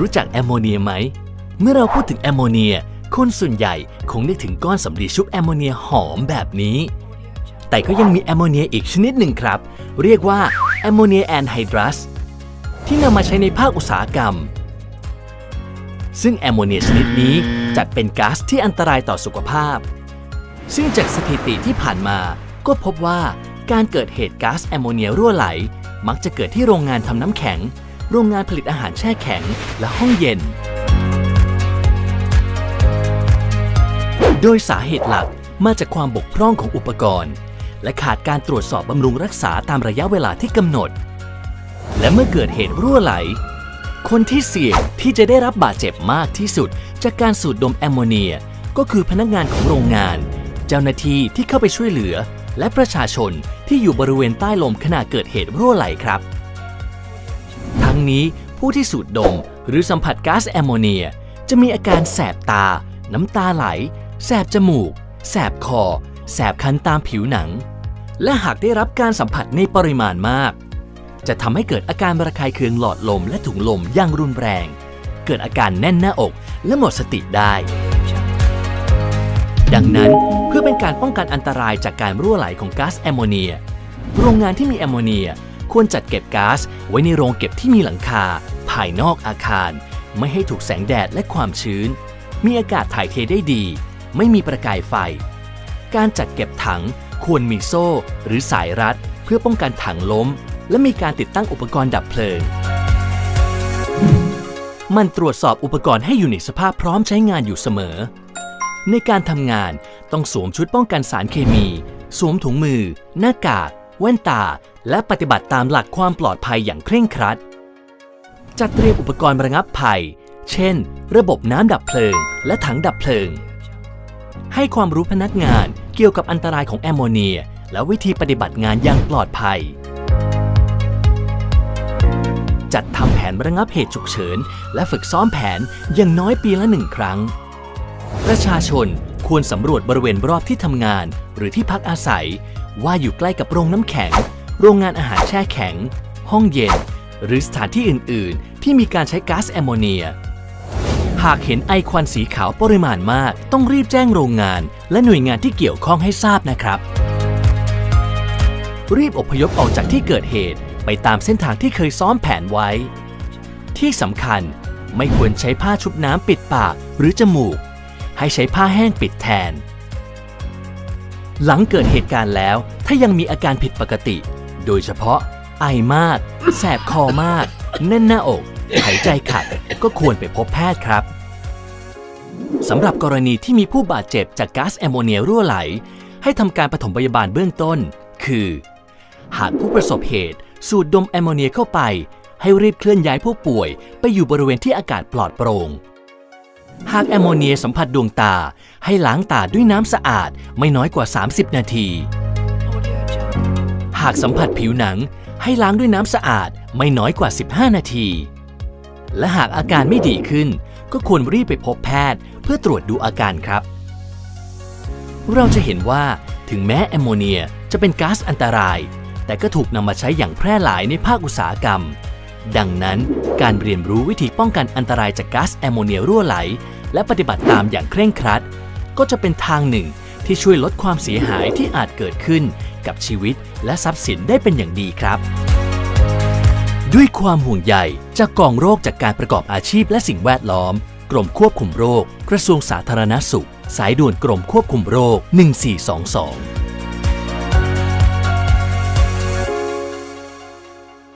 รู้จักแอมโมเนียไหม เมื่อเราพูดถึงแอมโมเนีย คนส่วนใหญ่คงนึกถึงก้อนสำลีชุบแอมโมเนียหอมแบบนี้ แต่ก็ยังมีแอมโมเนียอีกชนิดหนึ่งครับ เรียกว่าแอมโมเนียแอนไฮดรัสที่นำมาใช้ในภาคอุตสาหกรรม ซึ่งแอมโมเนียชนิดนี้จัดเป็นก๊าซที่อันตรายต่อสุขภาพ ซึ่งจากสถิติที่ผ่านมา ก็พบว่าการเกิดเหตุก๊าซแอมโมเนียรั่วไหล มักจะเกิดที่โรงงานทำน้ำแข็ง โรงงานผลิตอาหารแช่แข็ง และห้องเย็น โดยสาเหตุหลักมาจากความบกพร่องของอุปกรณ์ และขาดการตรวจสอบบำรุงรักษาตามระยะเวลาที่กำหนด และเมื่อเกิดเหตุรั่วไหล คนที่เสี่ยงที่จะได้รับบาดเจ็บมากที่สุด จากการสูดดมแอมโมเนีย ก็คือพนักงานของโรงงาน เจ้าหน้าที่ที่เข้าไปช่วยเหลือ และประชาชนที่อยู่บริเวณใต้ลมขณะเกิดเหตุรั่วไหลครับ งนี้ ผู้ที่สูดดม หรือสัมผัสก๊าซแอมโมเนีย จะมีอาการแสบตา น้ำตาไหล แสบจมูก แสบคอ แสบคันตามผิวหนัง และหากได้รับการสัมผัสในปริมาณมาก จะทำให้เกิดอาการระคายเคืองหลอดลมและถุงลมอย่างรุนแรง เกิดอาการแน่นหน้าอกและหมดสติได้ ดังนั้นเพื่อเป็นการป้องกันอันตรายจากการรั่วไหลของก๊าซแอมโมเนีย โรงงานที่มีแอมโมเนีย ควรจัดเก็บก๊าซไว้ในโรงเก็บที่มีหลังคา ภายนอกอาคาร ไม่ให้ถูกแสงแดดและความชื้น มีอากาศถ่ายเทได้ดี ไม่มีประกายไฟ การจัดเก็บถังควรมีโซ่ หรือสายรัด เพื่อป้องกันถังล้ม และมีการติดตั้งอุปกรณ์ดับเพลิง มันตรวจสอบอุปกรณ์ให้อยู่ในสภาพพร้อมใช้งานอยู่เสมอ ในการทำงานต้องสวมชุดป้องกันสารเคมี สวมถุงมือ หน้ากาก แว่นตา และปฏิบัติตามหลักความปลอดภัยอย่างเคร่งครัด จัดเตรียมอุปกรณ์ระงับภัย เช่น ระบบน้ำดับเพลิง และถังดับเพลิง ให้ความรู้พนักงานเกี่ยวกับอันตรายของแอมโมเนีย และวิธีปฏิบัติงานอย่างปลอดภัย จัดทำแผนระงับเหตุฉุกเฉิน และฝึกซ้อมแผนอย่างน้อยปีละหนึ่งครั้ง ประชาชนควรสำรวจบริเวณรอบที่ทำงาน หรือที่พักอาศัย ว่าอยู่ใกล้กับโรงน้ำแข็ง โรงงานอาหารแช่แข็ง ห้องเย็น หรือสถานที่อื่น ๆ ที่มีการใช้ก๊าซแอมโมเนีย หากเห็นไอควันสีขาวปริมาณมาก ต้องรีบแจ้งโรงงาน และหน่วยงานที่เกี่ยวข้องให้ทราบนะครับ รีบอพยพออกจากที่เกิดเหตุไปตามเส้นทางที่เคยซ้อมแผนไว้ ที่สำคัญไม่ควรใช้ผ้าชุบน้ำปิดปากหรือจมูก ให้ใช้ผ้าแห้งปิดแทน หลังเกิดเหตุการณ์แล้ว ถ้ายังมีอาการผิดปกติ โดยเฉพาะ ไอมาก แสบคอมาก แน่นหน้าอก หายใจขัด ก็ควรไปพบแพทย์ครับสำหรับกรณีที่มีผู้บาดเจ็บจากก๊าซแอมโมเนียรั่วไหล ให้ทำการปฐมพยาบาลเบื้องต้น คือ หากผู้ประสบเหตุ สูดดมแอมโมเนียเข้าไป ให้รีบเคลื่อนย้ายผู้ป่วย ไปอยู่บริเวณที่อากาศปลอดโปร่งหากแอมโมเนียสัมผัสดวงตา ให้ล้างตาด้วยน้ำสะอาดไม่น้อยกว่า 30 นาที หากสัมผัสผิวหนังให้ล้างด้วยน้ำสะอาดไม่น้อยกว่า 15 นาที และหากอาการไม่ดีขึ้น ก็ควรรีบไปพบแพทย์ เพื่อตรวจดูอาการครับ เราจะเห็นว่าถึงแม้แอมโมเนียจะเป็นก๊าซอันตราย แต่ก็ถูกนำมาใช้อย่างแพร่หลายในภาคอุตสาหกรรม ดังนั้นการเรียนรู้วิธีป้องกันอันตรายจากก๊าซแอมโมเนียรั่วไหล และปฏิบัติตามอย่างเคร่งครัด ก็จะเป็นทางหนึ่ง ที่ช่วยลดความเสียหายที่อาจเกิดขึ้นกับชีวิตและทรัพย์สินได้เป็นอย่างดีครับ ด้วยความห่วงใยจากกองโรคจากการประกอบอาชีพและสิ่งแวดล้อม กรมควบคุมโรค กระทรวงสาธารณสุข สายด่วนกรมควบคุมโรค 1422